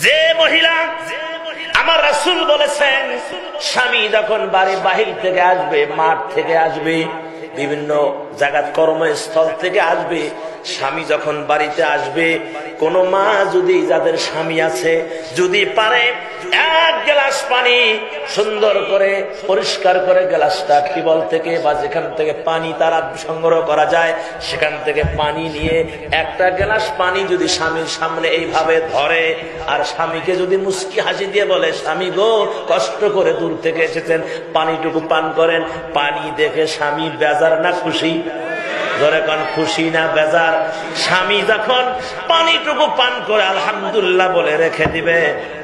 যে মহিলা আমার রাসুল বলেছেন, স্বামী যখন বাড়ি বাহির থেকে আসবে, মাঠ থেকে আসবে, বিভিন্ন জায়গা কর্মস্থল থেকে আসবে, স্বামী যখন বাড়িতে আসবে, কোন মা যদি যাদের স্বামী আছে, যদি পারে এক গ্লাস পানি সুন্দর করে, পরিষ্কার করে গ্লাসটা টিবল থেকে বা যেখান থেকে পানি তারা সংগ্রহ করা যায়, সেখান থেকে পানি নিয়ে একটা গ্লাস পানি যদি স্বামীর সামনে এইভাবে ধরে, আর স্বামীকে যদি মুস্কি হাসি দিয়ে বলে, স্বামী গো, কষ্ট করে দূর থেকে এসেছেন, পানিটুকু পান করেন। পানি দেখে স্বামী বেজার না খুশি। ধরে কন খুশি না বেজার, স্বামী যখন পানিটুকু পান করে আলহামদুল্লাহ বলে রেখে দিবে,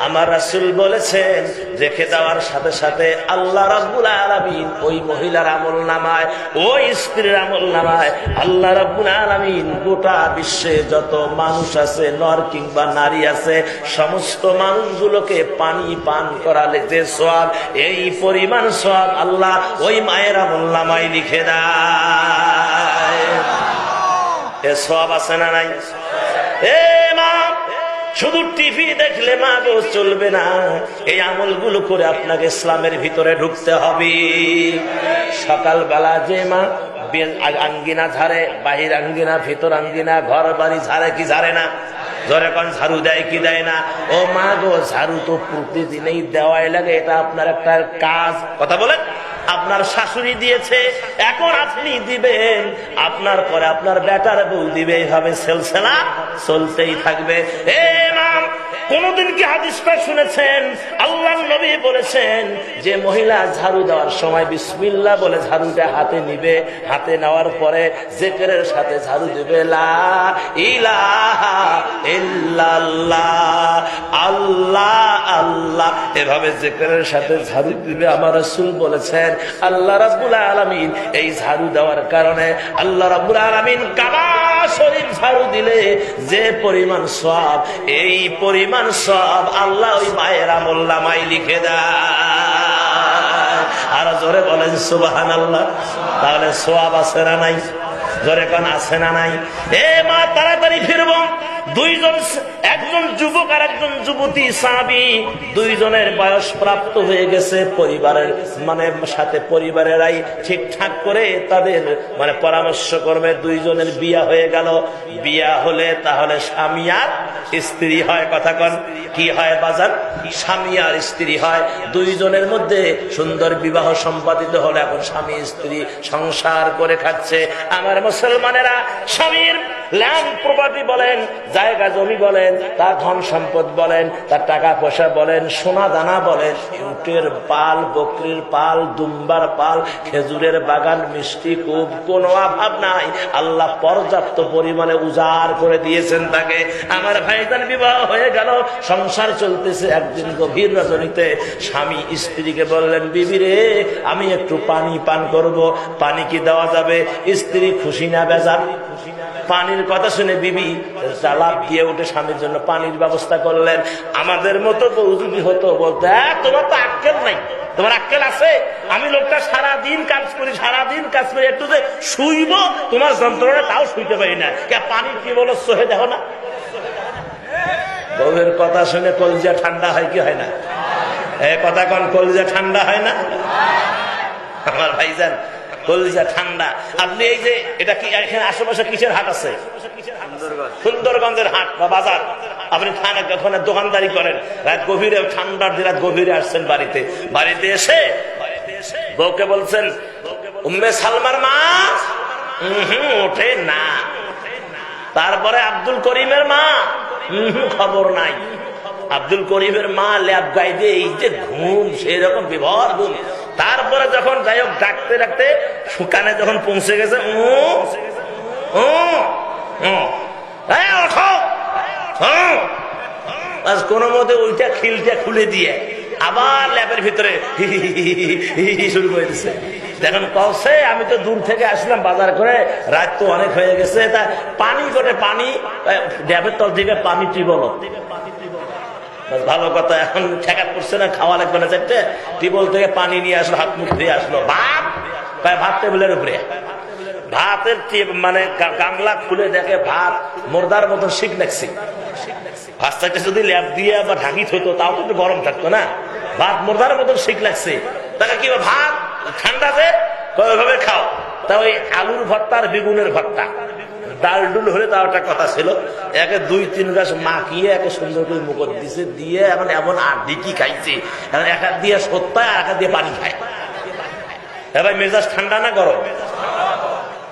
আমার রাসুল বলেছেন, রেখে দেওয়ার সাথে সাথে আল্লাহ রাব্বুল আলামিন ওই মহিলার আমল নামায়, ওই স্ত্রীর আমল নামায়, আল্লাহ রাব্বুল আলামিন গোটা বিশ্বে যত মানুষ আছে, নর কিংবা নারী আছে, সমস্ত মানুষগুলোকে পানি পান করালে যে সব এই পরিমাণ সব আল্লাহ ওই মায়ের আমল নামায় লিখে দেয়। এ সব আছে না নাই? এ মা, শুধু টিভি দেখলে মা গো চলবে না। এই আমলগুলো করে আপনাকে ইসলামের ভিতরে ঢুকতে হবে। সকালবেলা যে মা আঙ্গিনা ঝাড়ে, বাহির আঙ্গিনা, ভিতর আঙ্গিনা, ঘর বাড়ি ঝাড়ে কি ঝাড়ে না? ধরে কোন, ঝাড়ু দেয় কি দেয় না? ও মা গো, ঝাড়ু তো প্রতিদিনই দেওয়াই লাগে, এটা আপনার একটা কাজ। কথা বলেন? আপনার শাশুড়ি দিয়েছে, এখন আপনি দিবেন। আপনার পরে আপনার বেটার বউ দিবে এইভাবে সেলসেলা, চলতেই থাকবে। এ মাম কোনদিন কি হাদিসটা শুনেছেন? আল্লাহ নবী বলেছেন যে মহিলা ঝাড়ু দেওয়ার সময় বিসমিল্লা বলে ঝাড়ুটা হাতে নিবে। হাতে নেওয়ার পরে জেকেরের সাথে ঝাড়ু দিবে আল্লাহ আল্লাহ। এভাবে জেকেরের সাথে ঝাড়ু দিবে আমার রাসূল বলেছেন। আল্লাহ রাব্বুল আলামিন এই ঝাড়ু দেওয়ার কারণে আল্লাহ রাব্বুল আলামিন কাবা ঝাড়ু দিলে যে পরিমাণ সব এই পরিমাণ সব আল্লাহ ওই মায়ের আমল নামাই লিখে দেয়। আর জোরে বলেন সুবাহান আল্লাহ তাহলে সোয়াব আছে না নাই? জোরে কান, আছে না নাই? এ মা, তাড়াতাড়ি ফিরবো। দুইজন একজন যুবক আর একজন যুবতী সাবি দুইজনের বয়স প্রাপ্ত হয়ে গেছে পরিবারের মানে সাথে পরিবারেরাই ঠিকঠাক করে তাদের মানে পরামর্শ করবে দুইজনের বিয়া হয়ে গেল। বিয়া হলে তাহলে স্বামী আর স্ত্রী হয়, কথা কন, কি হয় বাজার স্বামী আর স্ত্রী হয়। দুইজনের মধ্যে সুন্দর বিবাহ সম্পাদিত হলে, এখন স্বামী স্ত্রী সংসার করে খাচ্ছে। আমার মুসলমানেরা স্বামীর ল্যান্ড প্রপার্টি বলেন, জায়গা জমি বলেন, তার ধন সম্পদ বলেন, তার টাকা পয়সা বলেন, সোনা দানা বলেন, উটের পাল, বকরির পাল, দুম্বার পাল, খেজুরের বাগান, মিষ্টি কূপ, কোনো অভাব নাই। আল্লাহ পর্যাপ্ত পরিমাণে উজাড় করে দিয়েছেন তাকে। আমার ভাইজান বিবাহ হয়ে গেল, সংসার চলতেছে একদিন গভীর রজনীতে। স্বামী স্ত্রীকে বললেন, বিবি রে, আমি একটু পানি পান করব, পানি কি দেওয়া যাবে? স্ত্রী খুশি না, বেজার। পানির কথা শুনে বিবি লাভ দিয়ে উঠে স্বামীর জন্য পানির ব্যবস্থা করলেন। আমাদের মতো বউ যদি হতো বলতে "হ্যাঁ, তোমার তো আক্কেল নাই। তোমার আক্কেল আছে? আমি লোকটা সারা দিন কাজ করি সারা দিন কাজ করি। একটু যে শুইব তোমার যন্ত্রণা তাও শুইতে পারি না। পানি কি বলো সহে দেখো না। বউয়ের কথা শুনে কলজা ঠান্ডা হয় কি হয় না? এ কথা কন কলজা ঠান্ডা হয় না? আমার ভাইজান কলজা ঠান্ডা। আপনি এই যে, এটা কি এখানে আশেপাশে কিসের হাট আছে? সুন্দরগঞ্জের হাট বা বাজার। আপনি ওখানে দোকানদারি করেন। রাত গভীরে, ঠান্ডার দিন রাত গভীরে আসছেন বাড়িতে। বাড়িতে এসে বউকে বলছেন, উম্মে সালমার মা? ওঠে না। তারপরে আব্দুল করিমের মা? খবর নাই। আব্দুল করিমের মা ল্যাব গাইতে এই যে ঘুম, সেই রকম বিভর ঘুম। তারপরে যখন যাই হোক ডাকতে ডাকতে সুকানে যখন পৌঁছে গেছে উম, এই ওঠো। আজ কোন মতে ওইটা খিলটা খুলে দিয়ে আবার ল্যাবের ভিতরে শুরু করে দিচ্ছে দেখুন কসে আমি তো দূর থেকে আসলাম বাজার করে রাত তো অনেক হয়ে গেছে তা পানি করে পানি ড্যাবের তল থেকে পানি টিবল বাস ভালো কথা, এখন ঠেকাত করছে না, খাওয়া লাগবে না চারটে। টিবল থেকে পানি নিয়ে আসলো, হাত মুখ ধুয়ে আসলো। ভাত? ভাত টেবিলের উপরে? ভাতের মানে গামলা খুলে দেখে ভাত মোরদার মতন শিখ নাকছি ফার্স্টটা যদি ল্যাব দিয়ে বা ঢাকি থইতো, তাও তো একটু গরম থাকতো না। ভাত মোরদার মতন শিখ লাগছে। তাকে কি ভাত? ঠান্ডাতে ওইভাবে খাও। তা ওই আলুর ভর্তা আর বেগুনের ভর্তা। ডাল ডুল হলে তাও একটা কথা ছিল। একে দুই তিন গাছ মাখিয়ে একে সুন্দর করে মুখত দিছে, দিয়ে এখন এমন আর ডিকি খাইছে? এখন একা দিয়ে সত্যায় আর একা দিয়ে পানি খায়। এবার মেজাজ ঠান্ডা না গরম?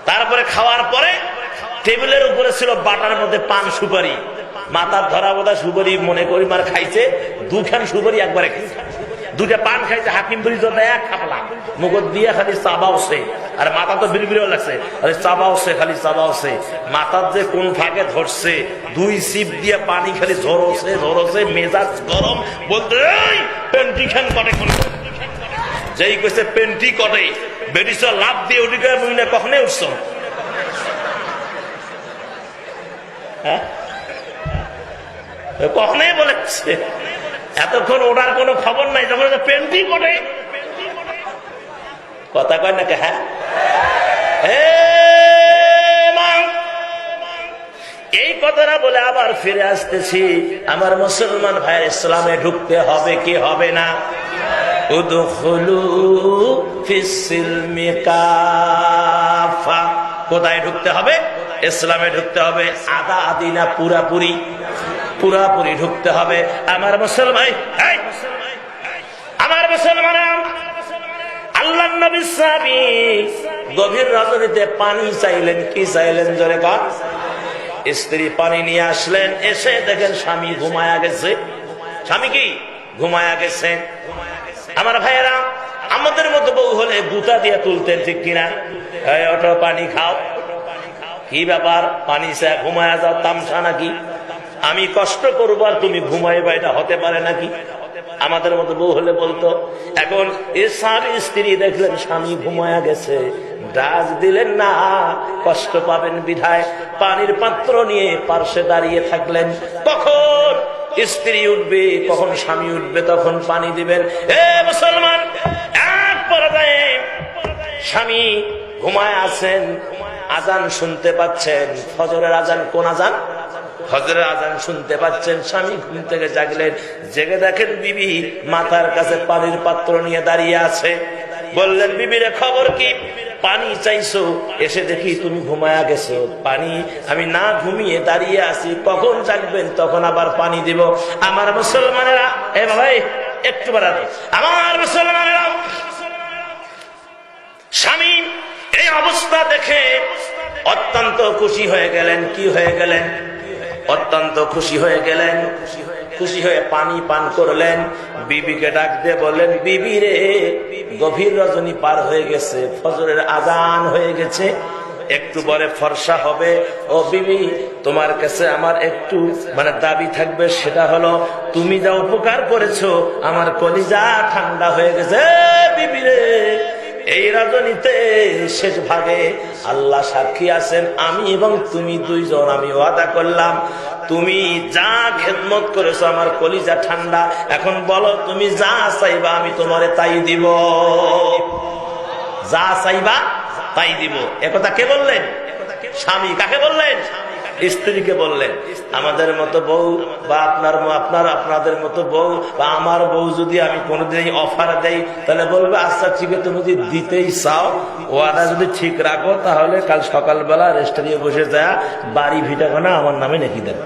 তারপরে খাওয়ার পরে টেবিলের উপরে ছিল বাটার মধ্যে পান সুপারি। মাথার ধরা বোধা সুপারি মনে করি মার খাইছে, দুখান সুপারি একবারে খাইছে। দুটা পান খাইছে হাকিম তো এক খাপলা মুগত দিয়ে খালি চাবাওছে আর মাথা তো বিড়বিড়েও লাগছে। আরে চাবাওছে খালি চাবাওছে মাথার যে কোন ফাঁকে ধরছে দুই সিপ দিয়ে পানি খালি ঝরছে ঝরছে মেজাজ গরম। বলতে "এই, পেন্টি খান কটে কোন যেই কইছে পেন্টি কটে বেরিস লাভ দিয়ে উঠি গিয়ে মুই না। কখনই উঠছ? কখনই বলেছে। এতক্ষণ ওনার কোনো খবর নাই, যখন পেন্টি কটে কথা কয় নাকি হ্যাঁ? এই কথাটা বলে আবার ফিরে আসতেছি। আমার মুসলমান ভাইয়ের ইসলামে ঢুকতে হবে কি হবে না। কোথায় ঢুকতে হবে? ইসলামে ঢুকতে হবে। আদা আদিনা পুরাপুরি। পুরাপুরি ঢুকতে হবে। আমার মুসলমান আমার মুসলমান আল্লাহ নবী গভীর রজনীতে পানি চাইলেন, কি চাইলেন জোরে কর স্ত্রী পানি নিয়ে আসলেন, এসে দেখেন স্বামী ঘুমায়া গেছে। স্বামী কি? ঘুমায়া গেছে। আমার ভাইয়েরা, আমাদের মতো বউ হলে গুতা দিয়ে তুলতেন ঠিক কিনা? ওঠো, পানি খাও। কি ব্যাপার? পানি ঘুমায়া যাও, তামসা নাকি? আমি কষ্ট করব আর তুমি ঘুমাইবা এটা হতে পারে নাকি? আমাদের মতো বউ হলে বলতো, এখন এ স্বামী, স্ত্রী দেখলেন স্বামী ঘুমায়া গেছে। ডাক দিলেন না, কষ্ট পাবেন বিধায় পানির পাত্র নিয়ে পার্শ্বে দাঁড়িয়ে থাকলেন। কখন স্ত্রী উঠবে, কখন স্বামী উঠবে তখন পানি দিবেন। এ মুসলমান, এক স্বামী ঘুমায় আছেন, আজান শুনতে পাচ্ছেন। ফজরের আজান কোন আজান? ফজরের আজান শুনতে পাচ্ছেন, স্বামী ঘুম থেকে জাগলেন, জেগে দেখেন বিবি মাথার কাছে পানির পাত্র নিয়ে দাঁড়িয়ে আছে। বললেন বিবিরে খবর কি? পানি চাইছো? এসে দেখি তুমি ঘুমায়া গেছো। পানি, আমি না ঘুমিয়ে দাঁড়িয়ে আছি, কখন জাগবেন? তখন আবার পানি দিব। আমার মুসলমানেরা, এ ভাই একটু বাড়াতে আমার মুসলমানেরা, স্বামী, এই অবস্থা দেখে অত্যন্ত খুশি হয়ে গেলেন। কি হয়ে গেলেন? অত্যন্ত খুশি হয়ে গেলেন। খুশি হয়ে পানি পান করলেন। বিবিকে ডাক দিয়ে বললেন, বিবি রে, গভীর রজনী পার হয়ে গেছে, ফজরের আজান হয়ে গেছে। একটু পরে ফর্সা হবে। ও বিবি, তোমার কাছে আমার একটু মানে দাবি থাকবে, সেটা হলো, তুমি যা উপকার করেছ, আমার কলিজা ঠান্ডা হয়ে গেছে। বিবি রে এই রজনীতে শেষ ভাগে আল্লাহ সাক্ষী আছেন আমি এবং তুমি দুইজন, আমি ওয়াদা করলাম, তুমি যা খেদমত করেছ আমার কলিজা ঠান্ডা, এখন বলো তুমি যা চাইবা আমি তোমারে তাই দিব। যা চাইবা তাই দিব। একথা কে বললেন? স্বামী, কাকে বললেন? স্ত্রীকে বললেন, আমাদের মতো বউ বা আপনার আপনার, আপনাদের মতো বউ বা আমার বউ যদি আমি কোনোদিন অফার দেই, তাহলে বলবে আচ্ছা ঠিক আছে, তুমি যদি দিতেই চাও, ওয়াদা যদি ঠিক রাখো, তাহলে কাল সকালবেলা রেস্টারিয়ে বসে যায় বাড়ি ভিটা কোনা আমার নামে নাকি দেবে।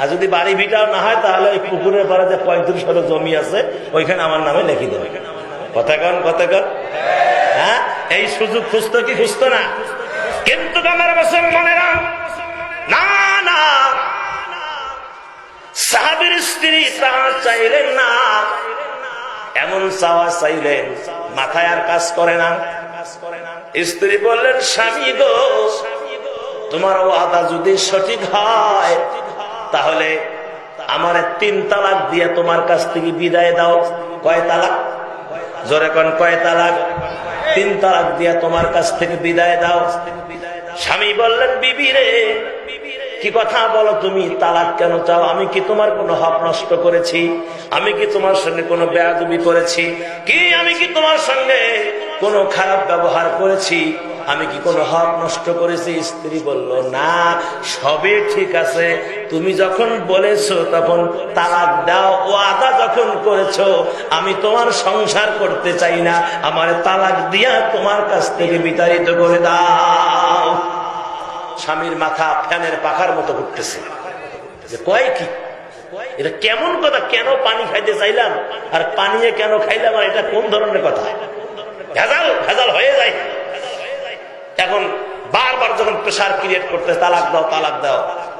আর যদি বাড়ি ভিটাও না হয়, তাহলে ওই পুকুরের পাড়ে যে পঁয়ত্রিশ শত জমি আছে, ওইখানে আমার নামে লিখে দেবে। কথা কন কথা কন। হ্যাঁ? এই সুযোগ খুঁজতো কি খুঁজতো না? কিন্তু আমার মুসলমানেরা, না না। সাহাবির স্ত্রী তাহা চাইলেন না। এমন চাওয়া চাইলেন মাথায় আর কাজ করে না। স্ত্রী বললেন, স্বামী গো, তোমার ওয়াদা যদি সঠিক হয়, তাহলে আমার তিন তালাক দিয়ে তোমার কাছ থেকে বিদায় দাও। কয় তালাক? জোরে কন, কয় তালাক? তিন তালাক দিয়ে তোমার কাছ থেকে বিদায় দাও। স্বামী বললেন, বিবি রে, কি কথা বলো তুমি? তালাক কেন চাও? আমি কি তোমার কোনো হক নষ্ট করেছি? আমি কি তোমার সঙ্গে কোনো বেয়াদবি করেছি? কি আমি কি তোমার সঙ্গে কোনো খারাপ ব্যবহার করেছি? আমি কি কোনো হক নষ্ট করেছি? স্ত্রী বলল, না সবে ঠিক আছে। তুমি যখন বলেছ, তখন তালাক দাও ও আদা যখন করেছ, আমি তোমার সংসার করতে চাই না। আমার তালাক দিয়া তোমার কাছ থেকে বিতাড়িত করে দাও। স্বামীর মাথা ফ্যানের পাখার মতো ঘুরতেছে। যে কয় কি? এটা কেমন কথা? কেন পানি খাইতে চাইলাম? আর পানিয়ে কেন খাইলাম? আর এটা কোন ধরনের কথা? ভেজাল ভেজাল হয়ে যায়। এখন বারবার যখন প্রেশার ক্রিয়েট করতে তালাক দাও তালাক দাও,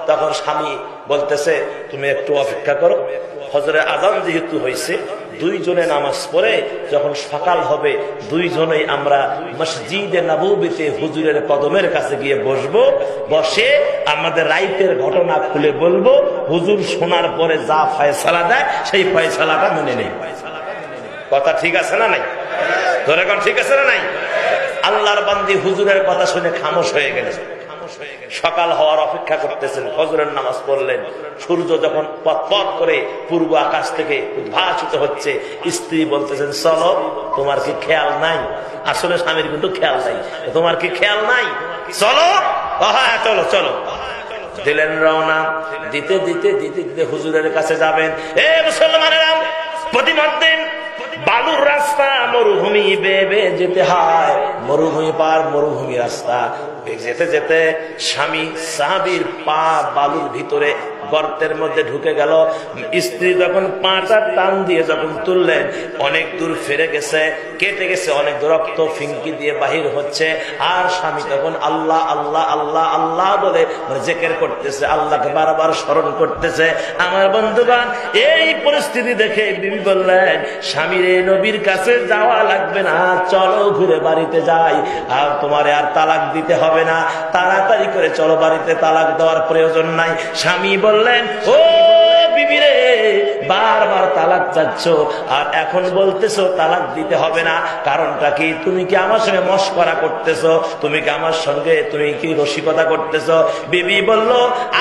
তখন স্বামী বলতেছে, তুমি একটু অপেক্ষা করো। হজরে আজান যেহেতু হয়েছে দুইজনে নামাজ পড়ে যখন সকাল হবে, দুইজনেই আমরা মসজিদে নবীতে হুজুরের কদমের কাছে গিয়ে বসবো। বসে আমাদের রাইতের ঘটনা খুলে বলব। হুজুর শোনার পরে যা ফয়সালা দেয়, সেই ফয়সালাটা মেনে নেই। কথা ঠিক আছে না নাই? ধরে ঠিক আছে না নাই? আল্লাহর বান্দি হুজুরের কথা শুনে খামোশ হয়ে গেলেন। সকাল হওয়ার অপেক্ষা করতেছেন, ফজরের নামাজ পড়লেন। সূর্য যখন পথ পথ করে পূর্ব আকাশ থেকে উদ্ভাসিত হচ্ছে, স্ত্রী বলতেছেন, চলো, তোমার কি খেয়াল নাই? আসলে স্বামীর কিন্তু খেয়াল নাই। তোমার কি খেয়াল নাই? চলো হ্যাঁ চলো চলো। দিলেন রওনা। দিতে দিতে দিতে দিতে হুজুরের কাছে যাবেন। এ মুসলমানেরা দিন বালুর রাস্তা, মরুভূমি বেবে যেতে হয়। মরুভূমি পার মরুভূমি রাস্তা। যেতে যেতে স্বামী সাহাবির পা বালুর ভিতরে গর্তের মধ্যে ঢুকে গেল। স্ত্রী যখন পাঁচা টান দিয়ে যখন তুললেন, অনেক দূর ফিরে গেছে, কেটে গেছে, অনেক রক্ত ফিঙ্কি দিয়ে বাহির হচ্ছে। আর স্বামী তখন আল্লাহ আল্লাহ আল্লাহ আল্লাহ বলে জেকের করতেছে, আল্লাহকে বারবার স্মরণ করতেছে। আমার বন্ধুগণ, এই পরিস্থিতি দেখে বিবি বললেন, স্বামীর এই নবীর কাছে যাওয়া লাগবে না, চলো ঘুরে বাড়িতে যাই। আর তোমার আর তালাক দিতে হবে না, তাড়াতাড়ি করে চলো, বাড়িতে তালাক দেওয়ার প্রয়োজন নাই। স্বামী বললেন, ও বিবিরে, বারবার তালাক চাচ্ছ আর এখন বলতেছো তালাক দিতে হবে না। কারণটা কি? তুমি কি আমার সঙ্গে মস্করা করতেছো? তুমি কি আমার সঙ্গে, তুমি কি রসিকতা করতেছো? বিবি বলল,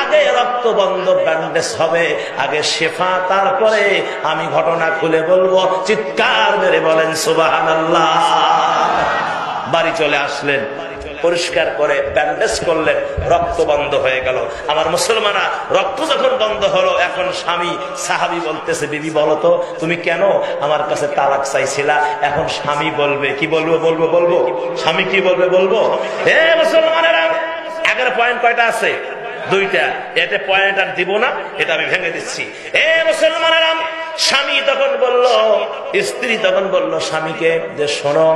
আগে রক্তবন্ধ ব্যান্ডেজ হবে, আগে শেফা, তারপরে আমি ঘটনা খুলে বলব। চিৎকার মেরে বলেন সুবাহান বাড়ি চলে আসলেন। পরিষ্কার করে ব্যান্ডেজ করলেন রক্ত বন্ধ হয়ে গেল। আমার মুসলমানা রক্ত যখন বন্ধ হলো, এখন স্বামী, সাহাবি বলতেছে, বিবি, বলো তো, তুমি কেন আমার কাছে তালাক চাইছিলা? এখন স্বামী বলবে, কি বলব বলব বলব? স্বামী কি বলবে, বলব? হে মুসলমানেরা এগারো পয়েন্ট কয়টা আছে? দুইটা। এতে পয়েন্ট আর দিব না, এটা আমি ভেঙে দিচ্ছি। এ মুসলমানেরা স্বামী তখন বলল, স্ত্রী তখন বলল, স্বামীকে যে শোনো,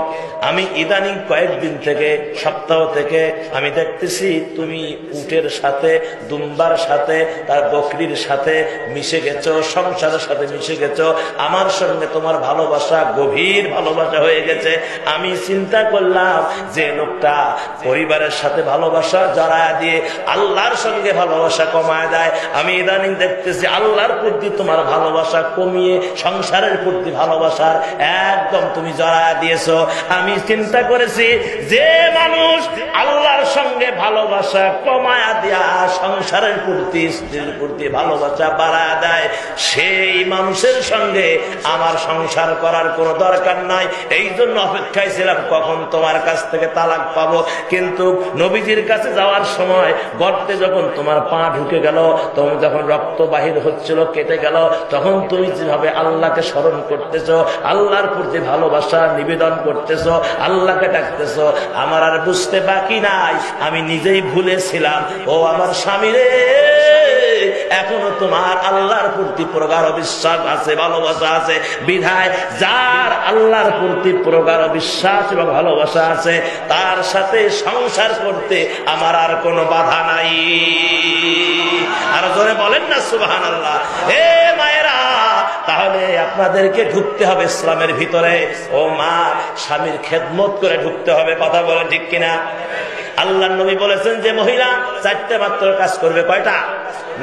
আমি ইদানিং কয়েকদিন থেকে, সপ্তাহ থেকে, আমি দেখতেছি তুমি উটের সাথে, দুম্বার সাথে, তার বকরির সাথে মিশে গেছো, সংসারের সাথে মিশে গেছো, আমার সঙ্গে তোমার ভালোবাসা গভীর ভালোবাসা হয়ে গেছে। আমি চিন্তা করলাম যে লোকটা পরিবারের সাথে ভালোবাসা জড়ায় দিয়ে আল্লাহর সঙ্গে ভালোবাসা কমায় দেয়। আমি ইদানিং দেখতেছি আল্লাহর প্রতি তোমার ভালোবাসা কমিয়ে সংসারের প্রতি ভালোবাসার একদম তুমি জড়ায় দিয়েছ। আমি চিন্তা করেছি, যে মানুষ আল্লাহর সঙ্গে ভালোবাসা কমায়া দেয়া সংসারের প্রতি, স্ত্রীর প্রতি ভালোবাসা বাড়ায় দেয়, সেই মানুষের সঙ্গে আমার সংসার করার কোনো দরকার নাই। এই জন্য অপেক্ষায় ছিলাম, কখন তোমার কাছ থেকে তালাক পাবো। কিন্তু নবীজির কাছে যাওয়ার সময় গর্তে যখন তোমার পা ঢুকে গেল, তখন যখন রক্ত বাহির হচ্ছিল, কেটে গেল, তখন তুমি যেভাবে আল্লাহকে স্মরণ করতেছ, আল্লাহর প্রতি ভালোবাসা নিবেদন করতেছ, আল্লাহকে ডাকতেছ, আমার আর বুঝতে বাকি নাই, আমি নিজেই ভুলেছিলাম। ও আমার স্বামী রে, এখনও তোমার আল্লাহর প্রতি প্রগাঢ় বিশ্বাস আছে, ভালোবাসা আছে। বিধায় যার আল্লাহর প্রতি প্রগাঢ় বিশ্বাস এবং ভালোবাসা আছে, তার সাথে সংসার করতে আমার আর কোনো বাধা নাই। আর জোরে বলেন না সুবাহান আল্লাহ হে মায়েরা তাহলে আপনাদেরকে ঢুকতে হবে ইসলামের ভিতরে। ও মা, স্বামীর খেদমত করে ঢুকতে হবে, কথা বলে ঠিক কিনা? আল্লাহ নবী বলেছেন যে, মহিলা, চারটে মাত্র কাজ করবে, কয়টা?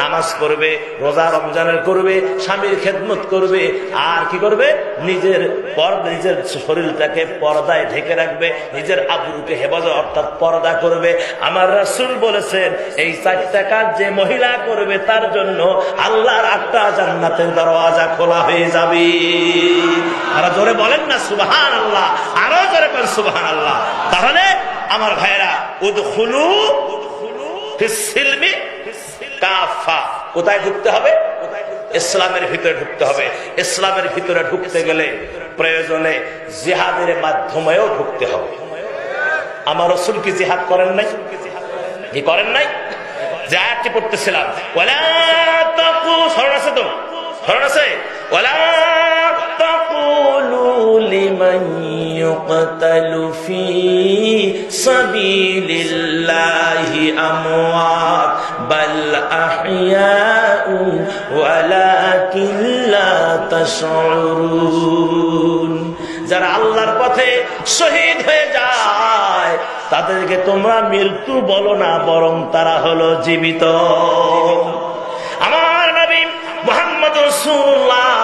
নামাজ করবে রোজা রমজানের করবে, স্বামীর খেদমত করবে, আর কি করবে? নিজের পর, নিজের শরীরটাকে পর্দায় ঢেকে রাখবে, নিজের আবরুকে হেফাজত, অর্থাৎ পর্দা করবে। আমার রাসুল বলেছেন, এই চারটা কাজ যে মহিলা করবে, তার জন্য আল্লাহর আটটা জান্নাতের দরওয়াজা খোলা হয়ে যাবে। আর জোরে বলেন না সুবাহান আল্লাহ আরও জোরে করেন সুবাহান আল্লাহ তাহলে, আমার ভাইরা উদখুলু ফিস সিলমি কাফা। কোথায় ঢুকতে হবে? ইসলামের ভিতরে ঢুকতে হবে। ইসলামের ভিতরে ঢুকতে গেলে প্রয়োজনে জিহাদের মাধ্যমেও ঢুকতে হবে। আমার রসুল কি জিহাদ করেন নাই? কি করেন নাই? আয়াতটি পড়তেছিলাম। ওয়ালা তাকু, স্মরণ আছে তো? স্মরণ আছে? ফি সাবিলিল্লাহি আমওয়াত। যারা আল্লাহর পথে শহীদ হয়ে যায়, তাদেরকে তোমরা মৃত্যু বলো না, বরং তারা হলো জীবিত। আমার নবী মোহাম্মদ ওয়াসাল্লাম,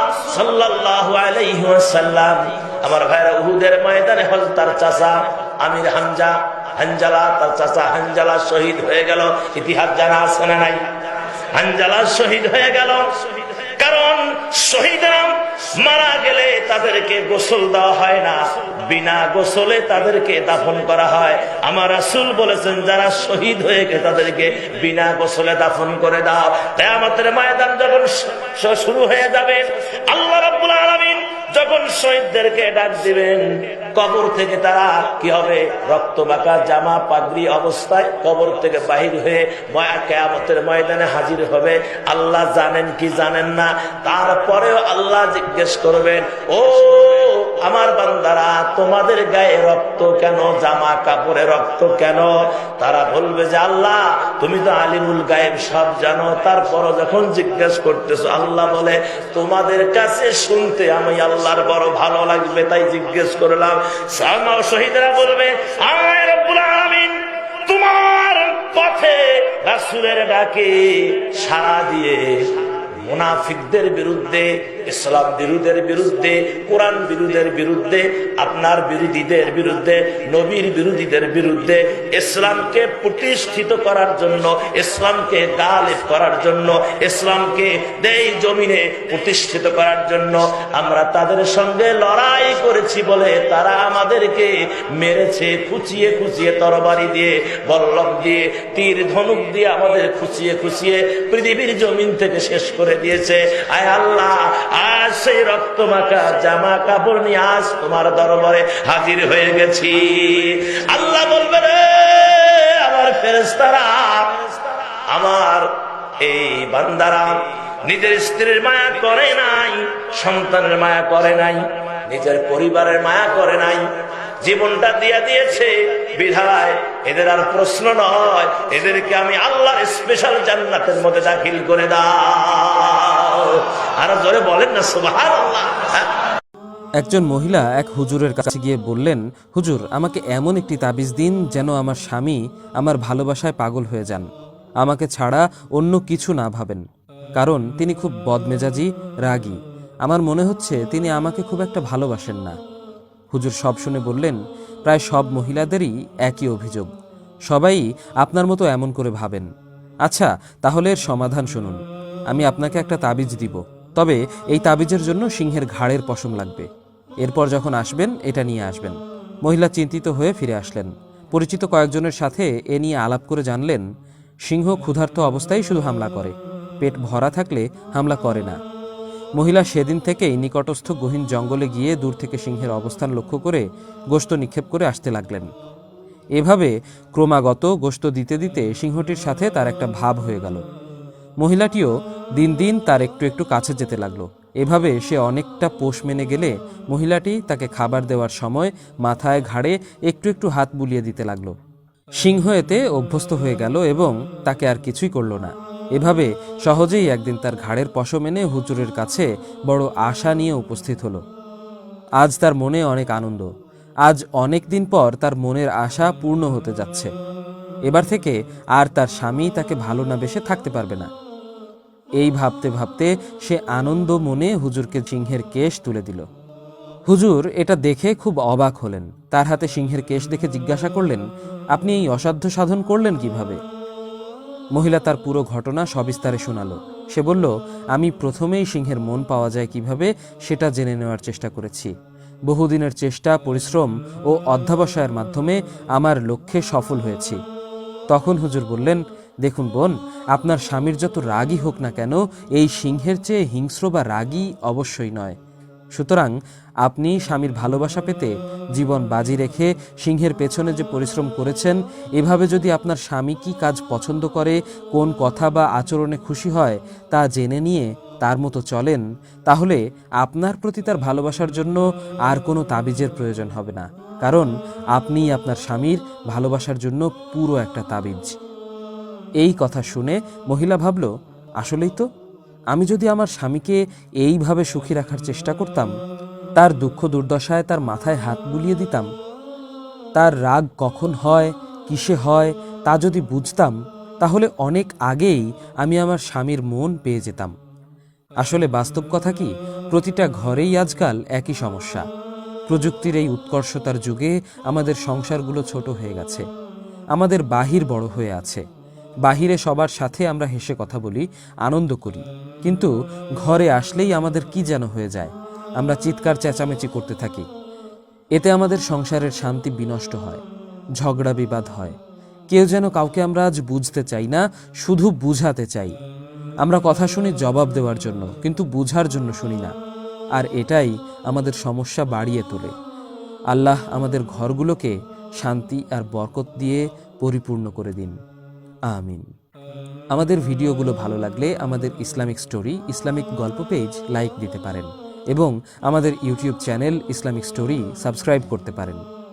আমার ভাইরা উহুদের ময়দানে হল তার চাচা আমির হামজা হানজালা, তার চাচা হানজালা শহীদ হয়ে গেল। ইতিহাস জানা আছে না নাই? হানজালা শহীদ হয়ে গেল। কারণ শহীদরা মারা গেলে তাদেরকে গোসল দেওয়া হয় না। বিনা গোসলে তাদেরকে দাফন করা হয়। আমার রাসূল বলেছেন, যারা শহীদ হয়ে গেছে, তাদেরকে বিনা গোসলে দাফন করে দাও। তাই আমাদের ময়দান যখন শুরু হয়ে যাবে, আল্লাহ রাব্বুল আলামিন যখন শহীদদেরকে ডাক দিবেন, কবর থেকে তারা কি হবে? রক্ত বাঁকা, জামা পাগড়ি অবস্থায় কবর থেকে বাহির হয়ে ময়া, কেয়ামতের ময়দানে হাজির হবে। আল্লাহ জানেন কি জানেন না? তারপরেও আল্লাহ জিজ্ঞেস করবেন, ও আমার বান্দারা, তোমাদের গায়ে রক্ত কেন, জামা কাপড়ে রক্ত কেন? তারা বলবে যে, আল্লাহ, তুমি তো আলিমুল গায়েব সব জানো। তারপরও যখন জিজ্ঞেস করতেছো, আল্লাহ বলে, তোমাদের কাছে শুনতে আমি আল্লাহর বড় ভালো লাগবে, তাই জিজ্ঞেস করলাম। সালমা শহীদরা বলবে তোমার পথে রাসুলের ডাকে সাড়া দিয়ে মুনাফিকদের বিরুদ্ধে, ইসলাম বিরোধের বিরুদ্ধে, কোরআন বিরোধের বিরুদ্ধে, আপনার বিরোধীদের বিরুদ্ধে, নবীর বিরোধীদের বিরুদ্ধে, ইসলামকে প্রতিষ্ঠিত করার জন্য, ইসলামকে গালিব করার জন্য, ইসলামকে দেই জমিনে প্রতিষ্ঠিত করার জন্য আমরা তাদের সঙ্গে লড়াই করেছি বলে তারা আমাদেরকে মেরেছে, খুচিয়ে খুচিয়ে তরবারি দিয়ে বল্লভ দিয়ে, তীর ধনুক দিয়ে আমাদের খুচিয়ে খুচিয়ে পৃথিবীর জমিন থেকে শেষ করে দিয়েছে। আয় আল্লাহ, আজ সেই রক্ত মাখা জামা কাপড় নিয়ে আজ তোমার দরবারে হাজির হয়ে গেছি। আল্লাহ বলবে রে, আমার ফেরেস্তারা আমার এই বান্দারা, নিজের স্ত্রীর মায়া করে নাই, সন্তানের মায়া করে নাই, নিজের পরিবারের মায়া করে নাই জীবনটা দিয়ে দিয়েছে। বিধায় এদের আর প্রশ্ন নয়, এদেরকে আমি আল্লাহর স্পেশাল জান্নাতের মধ্যে দাখিল করে দাও। আর জোরে বলেন না সুবহান আল্লাহ একজন মহিলা এক হুজুরের কাছে গিয়ে বললেন, হুজুর, আমাকে এমন একটি তাবিজ দিন যেন আমার স্বামী আমার ভালোবাসায় পাগল হয়ে যান। আমাকে ছাড়া অন্য কিছু না ভাবেন। কারণ তিনি খুব বদমেজাজি, রাগী। আমার মনে হচ্ছে তিনি আমাকে খুব একটা ভালোবাসেন না। হুজুর সব শুনে বললেন, প্রায় সব মহিলাদেরই একই অভিযোগ। সবাই আপনার মতো এমন করে ভাবেন। আচ্ছা তাহলে এর সমাধান শুনুন। আমি আপনাকে একটা তাবিজ দিব। তবে এই তাবিজের জন্য সিংহের ঘাড়ের পশম লাগবে। এরপর যখন আসবেন, এটা নিয়ে আসবেন। মহিলা চিন্তিত হয়ে ফিরে আসলেন। পরিচিত কয়েকজনের সাথে এ নিয়ে আলাপ করে জানলেন, সিংহ ক্ষুধার্ত অবস্থায় শুধু হামলা করে। পেট ভরা থাকলে হামলা করে না। মহিলা সেদিন থেকেই নিকটস্থ গহীন জঙ্গলে গিয়ে দূর থেকে সিংহের অবস্থান লক্ষ্য করে গোশত নিক্ষেপ করে আসতে লাগলেন। এভাবে ক্রমাগত গোশত দিতে দিতে সিংহটির সাথে তার একটা ভাব হয়ে গেল। মহিলাটিও দিন দিন তার একটু একটু কাছে যেতে লাগল। এভাবে সে অনেকটা পোষ মেনে গেলে মহিলাটি তাকে খাবার দেওয়ার সময় মাথায় ঘাড়ে একটু একটু হাত বুলিয়ে দিতে লাগল। সিংহ এতে অভ্যস্ত হয়ে গেল এবং তাকে আর কিছুই করল না। এভাবে সহজেই একদিন তার ঘাড়ের পশম এনে হুজুরের কাছে বড় আশা নিয়ে উপস্থিত হলো। আজ তার মনে অনেক আনন্দ। আজ অনেক দিন পর তার মনের আশা পূর্ণ হতে যাচ্ছে। এবার থেকে আর তার স্বামী তাকে ভালো না বেসে থাকতে পারবে না। এই ভাবতে ভাবতে সে আনন্দ মনে হুজুরকে সিংহের কেশ তুলে দিল। হুজুর এটা দেখে খুব অবাক হলেন। তার হাতে সিংহের কেশ দেখে জিজ্ঞাসা করলেন, আপনি এই অসাধ্য সাধন করলেন কীভাবে? মহিলা তার পুরো ঘটনা সবিস্তারে শোনালো। সে বলল, আমি প্রথমেই সিংহের মন পাওয়া যায় কীভাবে সেটা জেনে নেওয়ার চেষ্টা করেছি। বহুদিনের চেষ্টা, পরিশ্রম ও অধ্যাবসায়ের মাধ্যমে আমার লক্ষ্যে সফল হয়েছি। তখন হুজুর বললেন, দেখুন বোন, আপনার স্বামীর যত রাগই হোক না কেন, এই সিংহের চেয়ে হিংস্র বা রাগী অবশ্যই নয়। সুতরাং আপনি স্বামীর ভালোবাসা পেতে জীবন বাজি রেখে সিংহের পেছনে যে পরিশ্রম করেছেন, এভাবে যদি আপনার স্বামী কি কাজ পছন্দ করে, কোন কথা বা আচরণে খুশি হয়, তা জেনে নিয়ে তার মতো চলেন, তাহলে আপনার প্রতি তার ভালোবাসার জন্য আর কোনো তাবিজের প্রয়োজন হবে না। কারণ আপনি আপনার স্বামীর ভালোবাসার জন্য পুরো একটা তাবিজ। এই কথা শুনে মহিলা ভাবল, আসলেই তো, আমি যদি আমার স্বামীকে এইভাবে সুখী রাখার চেষ্টা করতাম তার দুঃখ দুর্দশায় তার মাথায় হাত বুলিয়ে দিতাম। তার রাগ কখন হয়, কিসে হয়, তা যদি বুঝতাম, তাহলে অনেক আগেই আমি আমার স্বামীর মন পেয়ে যেতাম। আসলে বাস্তব কথা কি, প্রতিটা ঘরেই আজকাল একই সমস্যা। প্রযুক্তির এই উৎকর্ষতার যুগে আমাদের সংসারগুলো ছোট হয়ে গেছে। আমাদের বাহির বড় হয়ে আছে। বাহিরে সবার সাথে আমরা হেসে কথা বলি, আনন্দ করি। কিন্তু ঘরে আসলেই আমাদের কি যেন হয়ে যায়। আমরা চিৎকার, চেঁচামেচি করতে থাকি। এতে আমাদের সংসারের শান্তি বিনষ্ট হয়, ঝগড়া বিবাদ হয়। কেউ যেন কাউকে আমরা আজ বুঝতে চাই না, শুধু বুঝাতে চাই। আমরা কথা শুনি জবাব দেওয়ার জন্য, কিন্তু বুঝার জন্য শুনি না। আর এটাই আমাদের সমস্যা বাড়িয়ে তোলে। আল্লাহ আমাদের ঘরগুলোকে শান্তি আর বরকত দিয়ে পরিপূর্ণ করে দিন। আমিন। আমাদের ভিডিওগুলো ভালো লাগলে আমাদের ইসলামিক স্টোরি, ইসলামিক গল্প পেজ লাইক দিতে পারেন। এবং আমাদের YouTube channel Islamic story subscribe করতে পারেন।